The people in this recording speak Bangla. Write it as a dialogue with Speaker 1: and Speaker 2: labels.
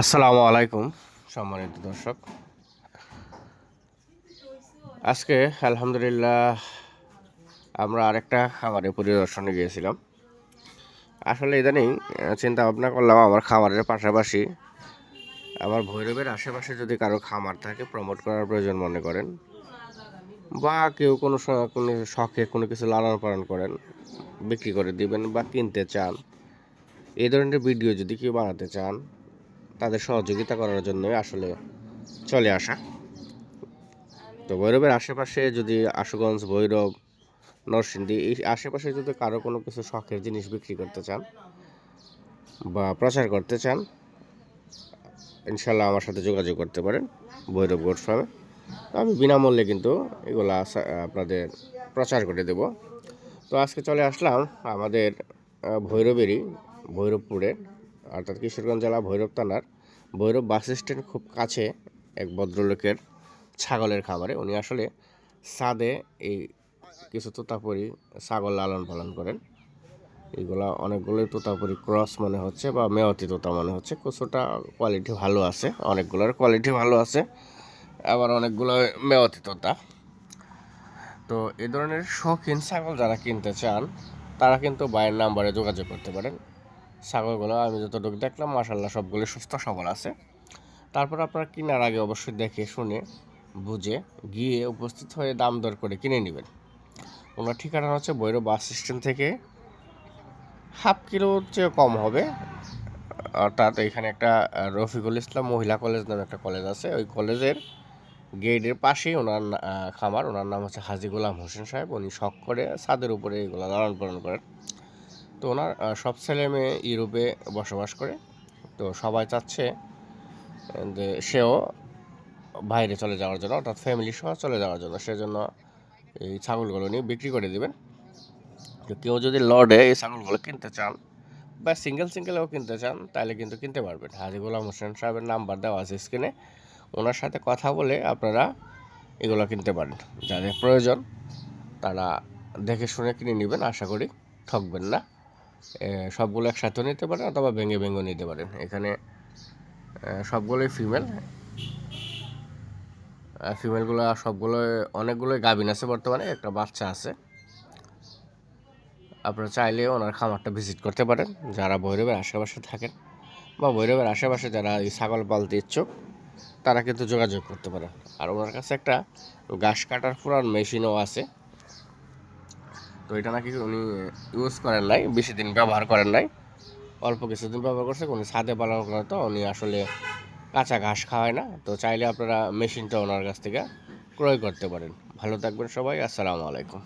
Speaker 1: আসসালামু আলাইকুম, সম্মানিত দর্শক। আজকে আলহামদুলিল্লাহ আমরা আরেকটা খামারে পরিদর্শনে গিয়েছিলাম। আসলে ইদানিং চিন্তা ভাবনা করলাম আমার খামারের পাশাপাশি আমার ভৈরবের আশেপাশে যদি কারও খামার থাকে প্রমোট করার প্রয়োজন মনে করেন বা কেউ কোনো কোনো শখে কোনো কিছু লালন পালন করেন, বিক্রি করে দিবেন বা কিনতে চান এই ধরনের ভিডিও যদি কেউ বানাতে চান, তাদের সহযোগিতা করার জন্যই আসলে চলে আসা। তো ভৈরবের আশেপাশে যদি আশুগঞ্জ, ভৈরব, নরসিংদী, এই আশেপাশে যদি কারও কোনো কিছু শখের জিনিস বিক্রি করতে চান বা প্রচার করতে চান ইনশাল্লাহ আমার সাথে যোগাযোগ করতে পারেন ভৈরব গোট ফার্মে। আমি বিনামূল্যে কিন্তু এগুলা আপনাদের প্রচার করে দেব। তো আজকে চলে আসলাম আমাদের ভৈরবেরই ভৈরবপুরের অর্থাৎ কিশোরগঞ্জ জেলা ভৈরব থানার। ভৈরব বাস স্ট্যান্ড খুব কাছে এক ভদ্রলোকের ছাগলের খামারে। উনি আসলে সাদে এই কিছু তোতাপুরি ছাগল লালন পালন করেন। এগুলা অনেকগুলোই তোতাপুরি ক্রস মনে হচ্ছে বা মেয়তি তোতা মনে হচ্ছে। কিছুটা কোয়ালিটি ভালো আছে, অনেকগুলোর কোয়ালিটি ভালো আছে, আবার অনেকগুলো মেয়তি তোতা। তো এই ধরনের শৌখিন ছাগল যারা কিনতে চান, তারা কিন্তু বাইরের নাম্বারে যোগাযোগ করতে পারেন। ছাগলগুলো আমি যতটুকু দেখলাম মাসাল্লাহ সবগুলো সুস্থ সবল আছে। তারপর আপনারা কেনার আগে অবশ্যই দেখে শুনে, বুঝে, গিয়ে উপস্থিত হয়ে দাম দর করে কিনে নেবেন। ওনার ঠিকানা হচ্ছে বৈরব বাস স্ট্যান্ড থেকে হাফ কিলোর চেয়ে কম হবে। অর্থাৎ এখানে একটা রফিকুল ইসলাম মহিলা কলেজ নামে একটা কলেজ আছে। ওই কলেজের গেটের পাশেই ওনার খামার। ওনার নাম হচ্ছে হাজি গোলাম হোসেন সাহেব। উনি শখ করে ছাদের উপরে এগুলো লালন পালন করেন। তো ওনার সব ছেলে মেয়ে ইউরোপে বসবাস করে। তো সবাই চাচ্ছে যে সেও বাইরে চলে যাওয়ার জন্য, অর্থাৎ ফ্যামিলি সহ চলে যাওয়ার জন্য। সেজন্য এই ছাগলগুলো নিয়ে বিক্রি করে দেবেন। তো কেউ যদি লর্ডে এই ছাগলগুলো কিনতে চান বা সিঙ্গেল সিঙ্গেলও কিনতে চান, তাহলে কিন্তু কিনতে পারবেন। হাজি গোলাম হোসেন সাহেবের নাম্বার দেওয়া আছে স্ক্রিনে ওনার সাথে কথা বলে আপনারা এগুলো কিনতে পারেন। যাদের প্রয়োজন, তারা দেখে শুনে কিনে নেবেন, আশা করি ঠকবেন না। সবগুলো একসাথেও নিতে পারেন অথবা ভেঙে ভেঙেও নিতে পারেন এখানে সবগুলোই ফিমেল ফিমেলগুলো সবগুলো অনেকগুলোই গাভিন আছে বর্তমানে, একটা বাচ্চা আছে। আপনারা চাইলে ওনার খামারটা ভিজিট করতে পারেন, যারা ভৈরবের আশেপাশে থাকেন বা ভৈরবের আশেপাশে যারা এই ছাগল পালতে ইচ্ছুক, তারা কিন্তু যোগাযোগ করতে পারে আর ওনার কাছে একটা ঘাস কাটার পুরান মেশিনও আছে। তো এটা নাকি উনি ইউজ করেন নাই, বেশি দিন ব্যবহার করেন নাই। অল্প কিছুদিন ব্যবহার করছে, উনি ছাদে পালন করেন তো উনি আসলে কাঁচা ঘাস খাওয়ায় না। তো চাইলে আপনারা মেশিনটা ওনার কাছ থেকে ক্রয় করতে পারেন। ভালো থাকবেন সবাই, আসসালামু আলাইকুম।